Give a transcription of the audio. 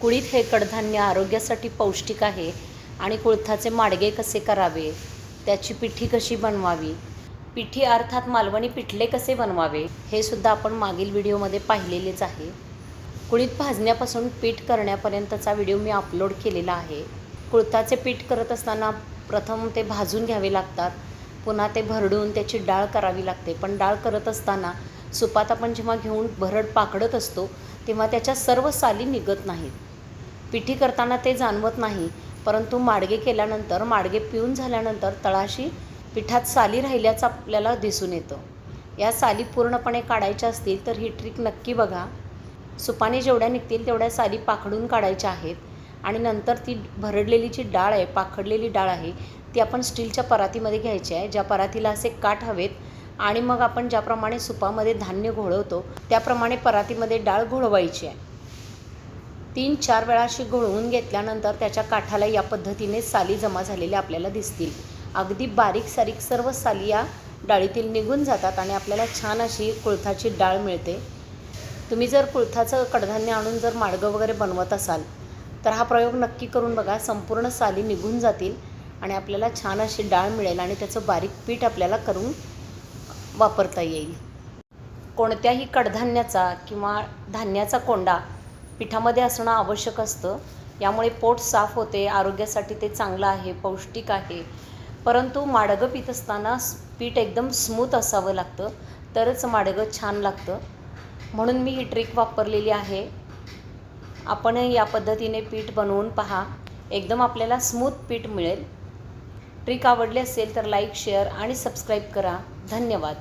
कुळीथ हे कडधान्य आरोग्यासाठी पौष्टिक आहे आणि कुळथाचे माडगे कसे करावे? त्याची पिठी कशी बनवावी? पिठी अर्थात मालवणी पिठले कसे बनवावे? हे सुद्धा आपण मागील व्हिडिओमध्ये पाहिलेलेच आहे. कुळीत भाजण्यापासून पीठ करण्यापर्यंतचा व्हिडिओ मी अपलोड केलेला आहे. कुळथाचे पीठ करत असताना प्रथम ते भाजून घ्यावे लागतात. पुन्हा ते भरडून त्याची डाळ करावी लागते. पण डाळ करत असताना सुपात आपण जेव्हा घेऊन भरड पाकडत असतो तेव्हा त्याच्या सर्व साली निघत नाहीत. पिठी करताना ते जाणवत नाही. परंतु माडगे केल्यानंतर माडगे पिऊन झाल्यानंतर तळाशी पिठात साली राहिल्याचं आपल्याला दिसून येतं. या साली पूर्णपणे काढायच्या असतील तर ही ट्रिक नक्की बघा. सुपाने जेवढ्या निघतील तेवढ्या साली पाखडून काढायच्या आहेत. आणि नंतर ती भरडलेली जी डाळ आहे पाखडलेली डाळ आहे ती आपण स्टीलच्या परातीमध्ये घ्यायची आहे. ज्या परातीला असे काठ हवेत आणि मग आपण ज्याप्रमाणे सुपामध्ये धान्य घोळवतो त्याप्रमाणे परातीमध्ये डाळ घोळवायची आहे. तीन चार वेळा अशी घोळवून घेतल्यानंतर त्याच्या काठाला या पद्धतीने साली जमा झालेल्या आपल्याला दिसतील. अगदी बारीक सारीक सर्व साली या डाळीतील निघून जातात आणि आपल्याला छान अशी कुळथाची डाळ मिळते. तुम्ही जर कुळथाचं कडधान्य आणून जर माडगं वगैरे बनवत असाल तर हा प्रयोग नक्की करून बघा संपूर्ण साली निघून जातील आणि आपल्याला छान अशी डाळ मिळेल आणि त्याचं बारीक पीठ आपल्याला करून वापरता येईल. कोणत्याही कडधान्याचा किंवा धान्याचा कोंडा पिठामध्ये असणं आवश्यक असतं. यामुळे पोट साफ होते आरोग्यासाठी ते चांगलं आहे पौष्टिक आहे. परंतु माडगं पित असताना पीठ एकदम स्मूथ असावं लागतं. तरच माडगं छान लागतं. म्हणून मी ही ट्रिक वापरलेली आहे. आपण या पद्धतीने पीठ बनवून पहा. एकदम आपल्याला स्मूथ पीठ मिळेल. ट्रिक आवडली असेल तर लाईक शेअर आणि सबस्क्राईब करा. धन्यवाद.